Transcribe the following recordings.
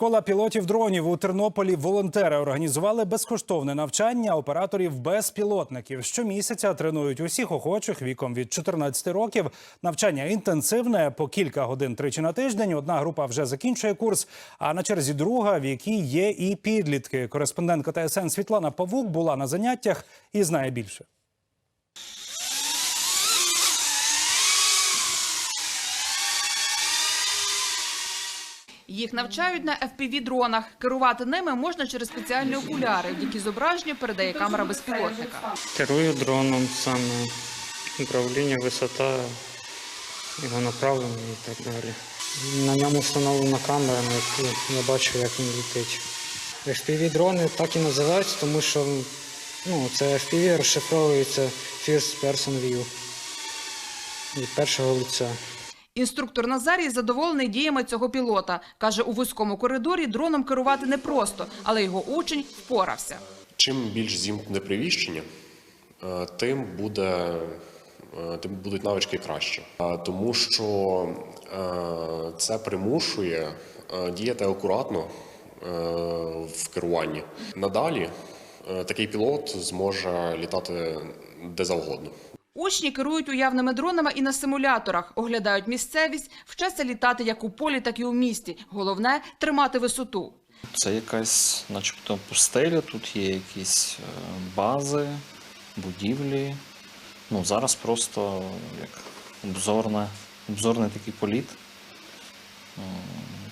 Школа пілотів дронів у Тернополі волонтери організували безкоштовне навчання операторів безпілотників. Щомісяця тренують усіх охочих віком від 14 років. Навчання інтенсивне по кілька годин тричі на тиждень. Одна група вже закінчує курс, а на черзі друга, в якій є і підлітки. Кореспондентка ТСН Світлана Павук була на заняттях і знає більше. Їх навчають на FPV-дронах. Керувати ними можна через спеціальні окуляри, які зображення передає камера безпілотника. Керую дроном саме управління, висота, його направлення і так далі. На ньому встановлена камера, на яку я бачу, як він летить. FPV-дрони так і називаються, тому що ну, це FPV розшифровується First Person View від першого лиця. Інструктор Назарій задоволений діями цього пілота. Каже, у вузькому коридорі дроном керувати непросто, але його учень впорався. Чим більш зімкнене привіщення, е, тим буде е, тим будуть навички краще, тому що е, це примушує діяти акуратно в керуванні. Надалі такий пілот зможе літати де завгодно. Учні керують уявними дронами і на симуляторах, оглядають місцевість, вчаться літати як у полі, так і у місті. Головне тримати висоту. Це якась, начебто, пустеля, тут є якісь е, бази, будівлі. Ну, зараз просто як обзорне, обзорний такий політ,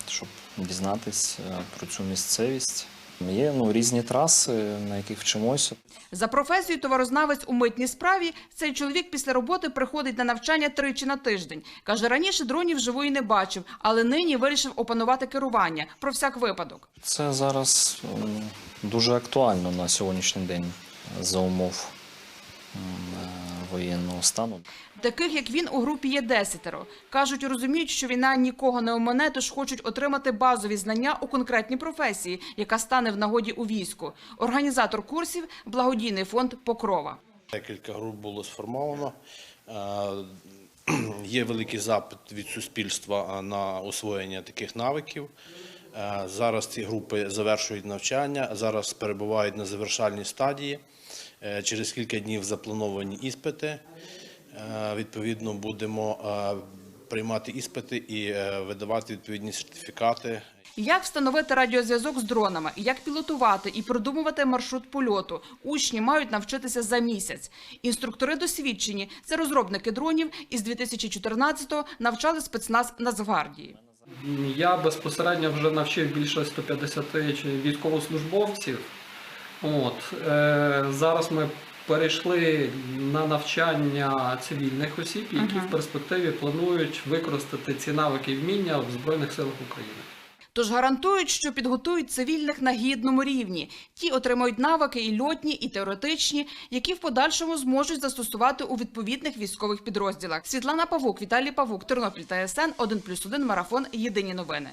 щоб дізнатись е, про цю місцевість. Є ну, різні траси, на яких вчимося. За професією товарознавець у митній справі цей чоловік після роботи приходить на навчання тричі на тиждень. Каже, раніше дронів живої не бачив, але нині вирішив опанувати керування про всяк випадок. Це зараз дуже актуально на сьогоднішній день за умов е, воєнного стану. Таких як він у групі є десятеро. кажуть, розуміють, що війна нікого не омине, тож хочуть отримати базові знання у конкретній професії, яка стане в нагоді у війську. Організатор курсів благодійний фонд Покрова. Декілька груп було сформовано. Е, Є великий запит від суспільства на освоєння таких навиків. Е, Зараз ці групи завершують навчання, зараз перебувають на завершальній стадії. Е, Через кілька днів заплановані іспити. Е, Відповідно, будемо е, приймати іспити і видавати відповідні сертифікати. Як встановити радіозв'язок з дронами, як пілотувати і продумувати маршрут польоту, учні мають навчитися за місяць. Інструктори досвідчені це розробники дронів і з 2014-го навчали спецназ Нацгвардії. Я безпосередньо вже навчив більше 150 чи військовослужбовців. От, е, зараз ми перейшли на навчання цивільних осіб, які в перспективі планують використати ці навики і вміння в Збройних силах України. Тож гарантують, що підготують цивільних на гідному рівні. Ті отримають навики і льотні, і теоретичні, які в подальшому зможуть застосувати у відповідних військових підрозділах. Світлана Павук, Віталій Павук, Тернопіль ТСН 1+,1 Марафон. Єдині новини.